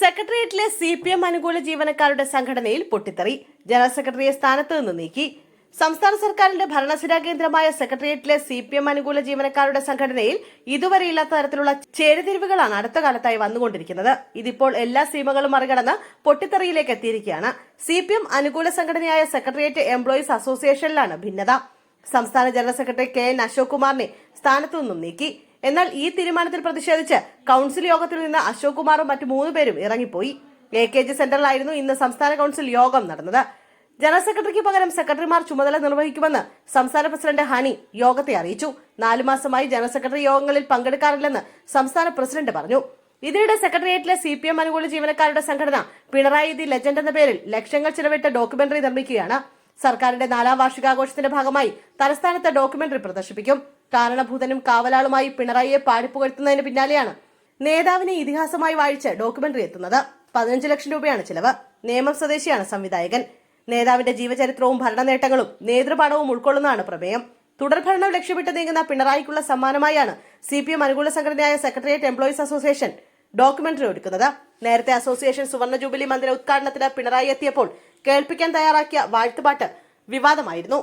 സെക്രട്ടേറിയറ്റിലെ C P M അനുകൂല ജീവനക്കാരുടെ സംഘടനയിൽ പൊട്ടിത്തെറി. ജനറൽ സെക്രട്ടറിയെ സ്ഥാനത്ത് നിന്ന് നീക്കി. സംസ്ഥാന സർക്കാരിന്റെ ഭരണസിരാ കേന്ദ്രമായ സെക്രട്ടേറിയറ്റിലെ സി പി എം അനുകൂല ജീവനക്കാരുടെ സംഘടനയിൽ ഇതുവരെയില്ലാത്ത തരത്തിലുള്ള ചേരുതിരിവുകളാണ് അടുത്ത കാലത്തായി വന്നുകൊണ്ടിരിക്കുന്നത്. ഇതിപ്പോൾ എല്ലാ സീമകളും മറികടന്ന് പൊട്ടിത്തെറിയിലേക്ക് എത്തിയിരിക്കുകയാണ്. സി പി എം അനുകൂല സംഘടനയായ സെക്രട്ടേറിയറ്റ് എംപ്ലോയീസ് അസോസിയേഷനിലാണ് ഭിന്നത. സംസ്ഥാന general secretary K N Ashok കുമാറിനെ സ്ഥാനത്തു നിന്നും നീക്കി. എന്നാൽ ഈ തീരുമാനത്തിൽ പ്രതിഷേധിച്ച് കൗൺസിൽ യോഗത്തിൽ നിന്ന് അശോക് കുമാറും മറ്റു മൂന്ന് പേരും ഇറങ്ങിപ്പോയി. എ കെ ജി സെന്ററിലായിരുന്നു ഇന്ന് സംസ്ഥാന കൗൺസിൽ യോഗം നടന്നത്. ജനറൽ സെക്രട്ടറിക്ക് പകരം സെക്രട്ടറിമാർ ചുമതല നിർവഹിക്കുമെന്ന് സംസ്ഥാന പ്രസിഡന്റ് ഹണി യോഗത്തെ അറിയിച്ചു. നാലു മാസമായി ജനറൽ സെക്രട്ടറി യോഗങ്ങളിൽ പങ്കെടുക്കാറില്ലെന്ന് സംസ്ഥാന പ്രസിഡന്റ് പറഞ്ഞു. ഇതിനിടെ സെക്രട്ടേറിയറ്റിലെ സി പി എം അനുകൂല ജീവനക്കാരുടെ സംഘടന പിണറായി ദി ലെജൻഡ് എന്ന പേരിൽ ലക്ഷങ്ങൾ ചിലവിട്ട് ഡോക്യുമെന്ററി നിർമ്മിക്കുകയാണ്. സർക്കാരിന്റെ നാലാം വാർഷികാഘോഷത്തിന്റെ ഭാഗമായി തലസ്ഥാനത്ത് ഡോക്യുമെന്ററി പ്രദർശിപ്പിക്കും. കാരണഭൂതനും കാവലാളുമായി പിണറായിയെ പാടിപ്പുകഴ്ത്തുന്നതിന് പിന്നാലെയാണ് നേതാവിനെ ഇതിഹാസമായി വായിച്ച് ഡോക്യുമെന്ററി എത്തുന്നത്. പതിനഞ്ച് ലക്ഷം രൂപയാണ് ചിലവ്. നേമം സ്വദേശിയാണ് സംവിധായകൻ. നേതാവിന്റെ ജീവചരിത്രവും ഭരണ നേട്ടങ്ങളും നേതൃപാഠവും ഉൾക്കൊള്ളുന്നതാണ് പ്രമേയം. തുടർഭരണം ലക്ഷ്യമിട്ട് നീങ്ങുന്ന പിണറായിക്കുള്ള സമ്മാനമായാണ് സി പി എം അനുകൂല സംഘടനയായ സെക്രട്ടേറിയറ്റ് എംപ്ലോയീസ് അസോസിയേഷൻ ഡോക്യുമെന്ററി ഒരുക്കുന്നത്. നേരത്തെ അസോസിയേഷൻ സുവർണ ജൂബിലി മന്ദിര ഉദ്ഘാടനത്തിന് പിണറായി എത്തിയപ്പോൾ കേൾപ്പിക്കാൻ തയ്യാറാക്കിയ വാഴ്ത്തുപാട്ട് വിവാദമായിരുന്നു.